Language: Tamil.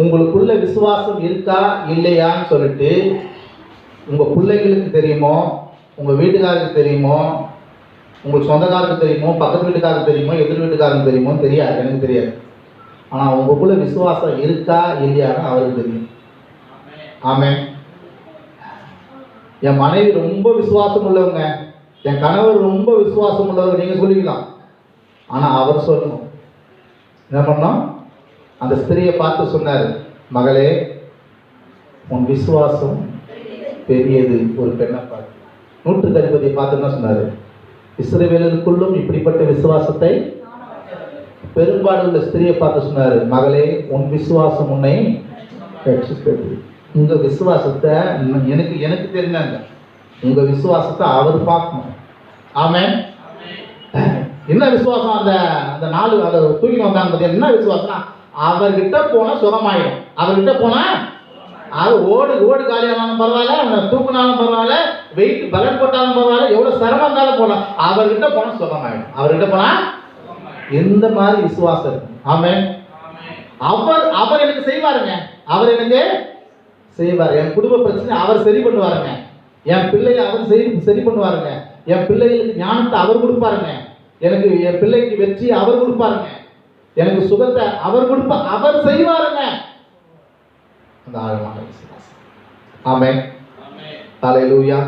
உங்களுக்குள்ள விசுவாசம் இருக்கா இல்லையான்னு சொல்லிட்டு உங்கள் பிள்ளைகளுக்கு தெரியுமோ உங்கள் வீட்டுக்காரருக்கு தெரியுமோ உங்கள் சொந்தக்காரருக்கு தெரியுமோ பக்கத்து வீட்டுக்காரருக்கு தெரியுமோ எதிர் வீட்டுக்காரருக்கு தெரியுமோ தெரியாது எனக்கு தெரியாது. ஆனால் உங்களுக்குள்ள விசுவாசம் இருக்கா இல்லையான்னு அவருக்கு தெரியும். ஆமே என் மனைவி ரொம்ப விசுவாசம் உள்ளவங்க. என் கணவர் ரொம்ப விசுவாசம் உள்ளவர் நீங்கள் சொல்லிக்கலாம். ஆனால் அவர் சொல்லணும். என்ன பண்ணோம் அந்த ஸ்திரியை பார்த்து சொன்னார் மகளே உன் விசுவாசம் பெரியது ஒரு பெண்ணை பார்த்து நூற்றுக்கு அதிபதியை பார்த்து என்ன சொன்னாரு? இஸ்ரவேலருக்குள்ளும் இப்படிப்பட்ட விசுவாசத்தை பெரும்பாடு உள்ள ஸ்திரியை பார்த்து சொன்னாரு மகளே உன் விசுவாசம் உன்னை ரட்சித்தது. உங்க விசுவாசத்தை எனக்கு எனக்கு தெரிஞ்சாங்க. உங்க விசுவாசத்தை அவர் பார்க்கணும். ஆமென். என்ன விசுவாசம் அந்த அந்த நாலு அதை தூக்கி வந்தாங்க என்ன விசுவாசம் அவர்கிட்ட போனா சுகமாயிடும். அவர்கிட்ட போனா அது ஓடு ஓடு காலியானாலும் பரவாயில்ல அவனை தூக்குனாலும் பரவாயில்ல வெயிட் பலன் போட்டாலும் பரவாயில்ல எவ்வளவு சிரமம் இருந்தாலும் போகலாம் அவர்கிட்ட போனா சுகமாயிடும். அவர்கிட்ட போனா எந்த மாதிரி விசுவாசம் இருக்கும். அவர் அவர் எனக்கு செய்வாருங்க. அவர் எனக்கு செய்வார். என் குடும்ப பிரச்சனை அவர் சரி பண்ணுவாருங்க. என் பிள்ளையை அவர் சரி சரி பண்ணுவாருங்க. என் பிள்ளைகளுக்கு ஞானத்தை அவர் கொடுப்பாருங்க. எனக்கு என் பிள்ளைக்கு வெற்றி அவர் கொடுப்பாருங்க. எனக்கு சுகத்தை அவர் கொடுப்பா அவர் செய்வாருங்க. அந்த ஆழமான விசுவாசம் ஆமென். ஹalleluya.